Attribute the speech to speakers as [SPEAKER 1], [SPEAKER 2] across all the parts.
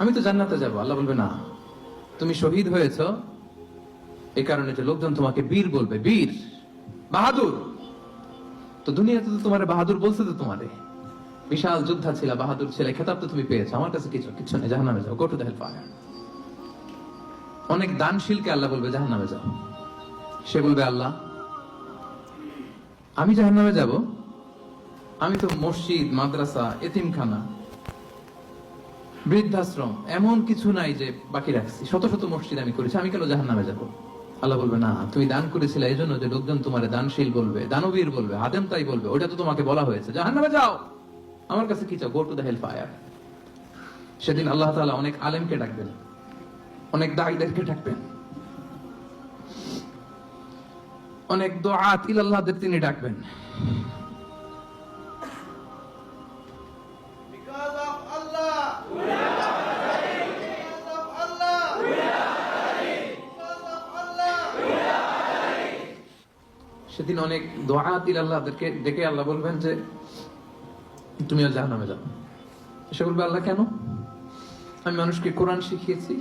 [SPEAKER 1] আমি তো জান্নাতে যাব, আল্লাহ বলবে না। তুমি শহীদ হয়েছ এই কারণে যে লোকজন তোমাকে বীর বলবে, বীর, বাহাদুর। তো দুনিয়াতে তো তোমার বাহাদুর বলছে তো তোমারে। বিশাল যোদ্ধা ছিল, বাহাদুর ছিল, খেতাব তো তুমি পেয়েছ, আমার কাছে কিছু কিছু নেই, জাহান্নামে যাও গো টু দ্য অনেক দানশীলকে আল্লাহ বলবে, জাহান্নামে যাও। সে বলবে, আল্লাহ, আমি জাহান্নামে যাব, আমি তো মসজিদ, মাদ্রাসা, এতিমখানা বৃদ্ধাশ্রম, এমন কিছু নাই যে বাকি রাখছি। শত শত মসজিদ আমি করেছি, আমি কেন জাহান নামে যাব? আল্লাহ বলবে, না, তুমি দান করেছিলে এই জন্য যে লোকজন তোমার দানশীল বলবে, দানবীর বলবে, হাদেম তাই বলবে ওটা তো তোমাকে বলা হয়েছে। জাহান নামে যাও! আমার কাছে কি চাও? Go to the hell fire সেদিন আল্লাহ তাআলা অনেক আলেমকে ডাকবেন, অনেক দায়ীদেরকে ডাকবেন। অনেক দোয়াত ইলাল্লাহদের তিনি ডাকবেন। সেদিন অনেক দোয়াত ইলাল্লাহদেরকে ডেকে আল্লাহ বলবেন যে তুমিও জাহান্নামে যাও। সে বলবে, আল্লাহ, কেন? আমি মানুষকে কোরআন শিখিয়েছি,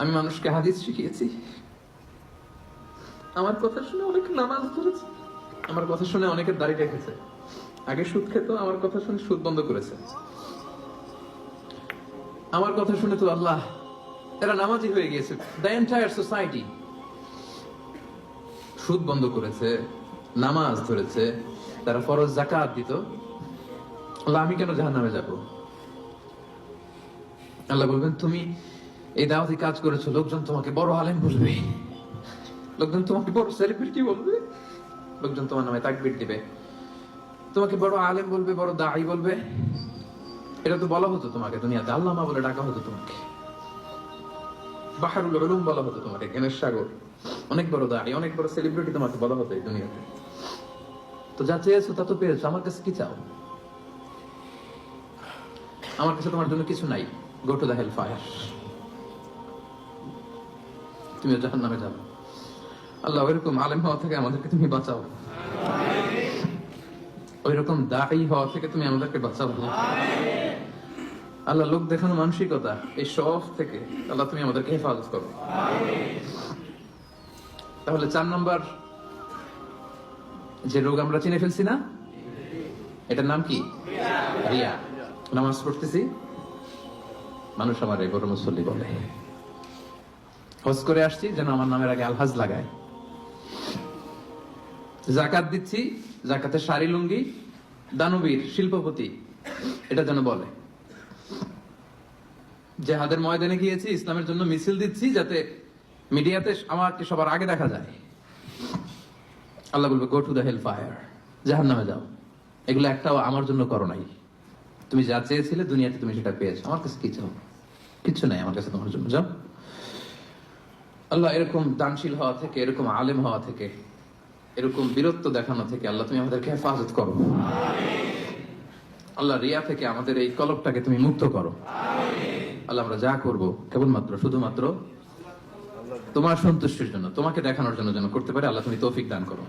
[SPEAKER 1] আমি মানুষকে হাদিস শিখিয়েছি। আমার কথা শুনে অনেক নামাজ ধরেছে আমার কথা শুনে অনেকের দাড়ি রেখেছে আগে সুদ খেত, আমার কথা শুনে সুদ বন্ধ করেছে। আমার কথা শুনে তো আল্লাহ, এরা নামাজি হয়ে গিয়েছে। দ্য এন্টায়ার সোসাইটি সুদ বন্ধ করেছে, নামাজ ধরেছে, তারা ফরজ জাকাত দিত আমি কেন জাহান নামে যাব? আল্লাহ বলবেন, তুমি এই দাওয়াতি কাজ করেছ, লোকজন তোমাকে বড় আলেম বলবে। লোকজন তোমাকে বড় সেলিব্রিটি বলবে। লোকজন তোমার নামে তাকবির দিবে। তোমাকে বড় আলেম বলবে, বড় দায়ী বলবে। এটা তো বলা হতো তোমাকে, দুনিয়াতে আল্লামা বলে ডাকা হতো তোমাকে। বাহারুল বলা হতো তোমাকে জ্ঞানের সাগর। অনেক বড় দাঁড়িয়ে অনেক বড় সেলিব্রিটি তোমাকে বলা হতো এই দুনিয়াতে। তো যা চেয়েছো তা তো পেয়েছ, আমার কাছে কি চাও? আমার কাছে তোমার জন্য কিছু নাই go to the hell fire তুমি জাহান নামে যাও আল্লাহ, ওইরকম আলেম হওয়া থেকে আমাদেরকে তুমি বাঁচাও। ওইরকম দায়ী হওয়া থেকে তুমি আমাদেরকে বাঁচাও। আল্লাহ, লোক দেখানো মানসিকতা, এই সব থেকে আল্লাহ তুমি আমাদেরকে হেফাজত করো। তাহলে চার নম্বর যে রোগ আমরা চিনে ফেলছি না? এটার নাম কি? রিয়া। নামাজ পড়তেছি। মানুষ আমার বড় মুসল্লি বলে। হজ করে আসছি যেন আমার নামের আগে আলহাজ লাগায়। জাকাত দিচ্ছি, জাকাতে শাড়ি, লুঙ্গি, দানবীর, শিল্পপতি, এটা যেন বলে। জেহাদের ময়দানে গিয়েছি, ইসলামের জন্য মিছিল দিচ্ছি যাতে মিডিয়াতে আমাকে সবার আগে দেখা যায়। আল্লাহ বলবে go to the hell fire জাহান নামে যাও। এগুলো একটাও আমার জন্য করো নাই। তুমি যা চেয়েছিলে দুনিয়াতে তুমি সেটা পেয়েছ। আমার কাছে কি চাও? কিচ্ছু নাই আমার কাছে তোমার জন্য। যাও। আল্লাহ এরকম দানশীল হওয়া থেকে, এরকম আলেম হওয়া থেকে, এরকম বীরত্ব দেখানো থেকে আল্লাহ তুমি আমাদেরকে হেফাজত করো। আল্লাহ রিয়া থেকে আমাদের এই কলকটাকে তুমি মুক্ত করো। আল্লাহ আমরা যা করব কেবলমাত্র, শুধুমাত্র তোমার সন্তুষ্টির জন্য তোমাকে দেখানোর জন্য যেন করতে পারে আল্লাহ তুমি তৌফিক দান করো।